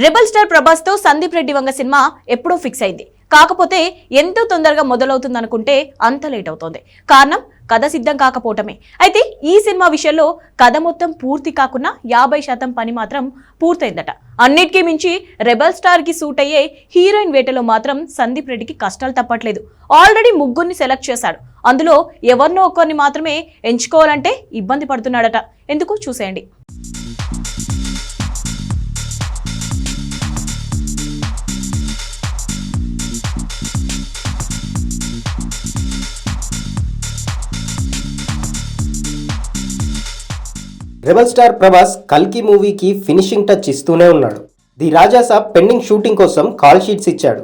Rebel star ప్రభాస్తో Sandeep Reddy Vanga cinema ఎప్పుడో fix అయింది. కాకపోతే ఎంతో తొందరగా మొదలవుతుంది అనుకుంటే అంత లేట్ అవుతోంది. కారణం కథ సిద్ధం కాకపోవటమే. అయితే ఈ సినిమా విషయంలో కథ మొత్తం పూర్తి కాకుండా యాభై శాతం పని మాత్రం పూర్తయిందట. అన్నిటికీ మించి రెబల్ స్టార్కి సూట్ అయ్యే హీరోయిన్ వేటలో మాత్రం సందీప్ రెడ్డికి కష్టాలు తప్పట్లేదు. ఆల్రెడీ ముగ్గురిని సెలెక్ట్ చేశాడు. అందులో ఎవరినో ఒక్కరిని మాత్రమే ఎంచుకోవాలంటే ఇబ్బంది పడుతున్నాడట. ఎందుకు చూసేయండి. రెబల్ స్టార్ ప్రభాస్ కల్కి మూవీకి ఫినిషింగ్ టచ్ ఇస్తూనే ఉన్నాడు. ది రాజాసాబ్ పెండింగ్ షూటింగ్ కోసం కాల్ షీట్స్ ఇచ్చాడు.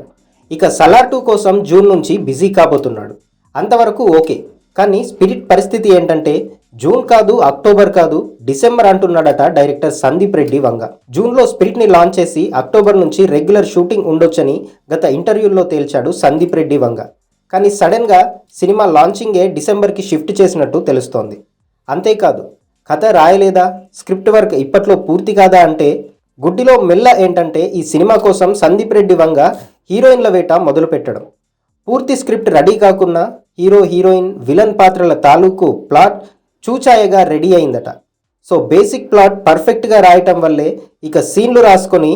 ఇక సలార్ టూ కోసం జూన్ నుంచి బిజీ కాబోతున్నాడు. అంతవరకు ఓకే. కానీ స్పిరిట్ పరిస్థితి ఏంటంటే జూన్ కాదు అక్టోబర్ కాదు డిసెంబర్ అంటున్నాడట డైరెక్టర్ సందీప్ రెడ్డి వంగ. జూన్లో స్పిరిట్ని లాంచ్ చేసి అక్టోబర్ నుంచి రెగ్యులర్ షూటింగ్ ఉండొచ్చని గత ఇంటర్వ్యూల్లో తేల్చాడు సందీప్ రెడ్డి వంగ. కానీ సడన్గా సినిమా లాంచింగే డిసెంబర్కి షిఫ్ట్ చేసినట్టు తెలుస్తోంది. అంతేకాదు కథ రాయలేదా? స్క్రిప్ట్ వర్క్ ఇప్పట్లో పూర్తి కాదా అంటే గుడ్డిలో మెల్ల ఏంటంటే ఈ సినిమా కోసం సందీప్ రెడ్డి వంగ హీరోయిన్ల వేట మొదలుపెట్టడం. పూర్తి స్క్రిప్ట్ రెడీ కాకున్నా హీరో హీరోయిన్ విలన్ పాత్రల తాలూకు ప్లాట్ చూచాయగా రెడీ అయిందట. సో బేసిక్ ప్లాట్ పర్ఫెక్ట్గా రాయటం వల్లే ఇక సీన్లు రాసుకొని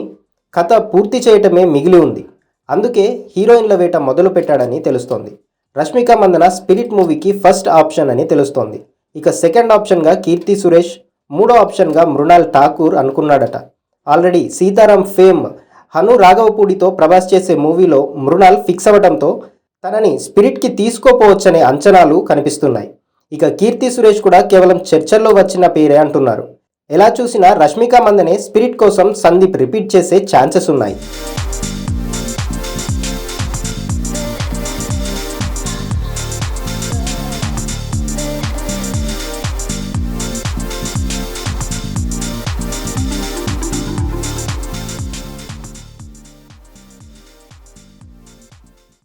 కథ పూర్తి చేయటమే మిగిలి ఉంది. అందుకే హీరోయిన్ల వేట మొదలు పెట్టాడని తెలుస్తోంది. రష్మిక మందన స్పిరిట్ మూవీకి ఫస్ట్ ఆప్షన్ అని తెలుస్తోంది. ఇక సెకండ్ ఆప్షన్గా కీర్తి సురేష్ మూడో ఆప్షన్గా మృణాల్ ఠాకూర్ అనుకున్నాడట. ఆల్రెడీ సీతారాం ఫేమ్ హను రాఘవపూడితో ప్రభాస్ చేసే మూవీలో మృణాల్ ఫిక్స్ అవ్వడంతో తనని స్పిరిట్కి తీసుకోపోవచ్చనే అంచనాలు కనిపిస్తున్నాయి. ఇక కీర్తి సురేష్ కూడా కేవలం చర్చల్లో వచ్చిన పేరే అంటున్నారు. ఎలా చూసినా రష్మిక మందనే స్పిరిట్ కోసం సందీప్ రిపీట్ చేసే ఛాన్సెస్ ఉన్నాయి.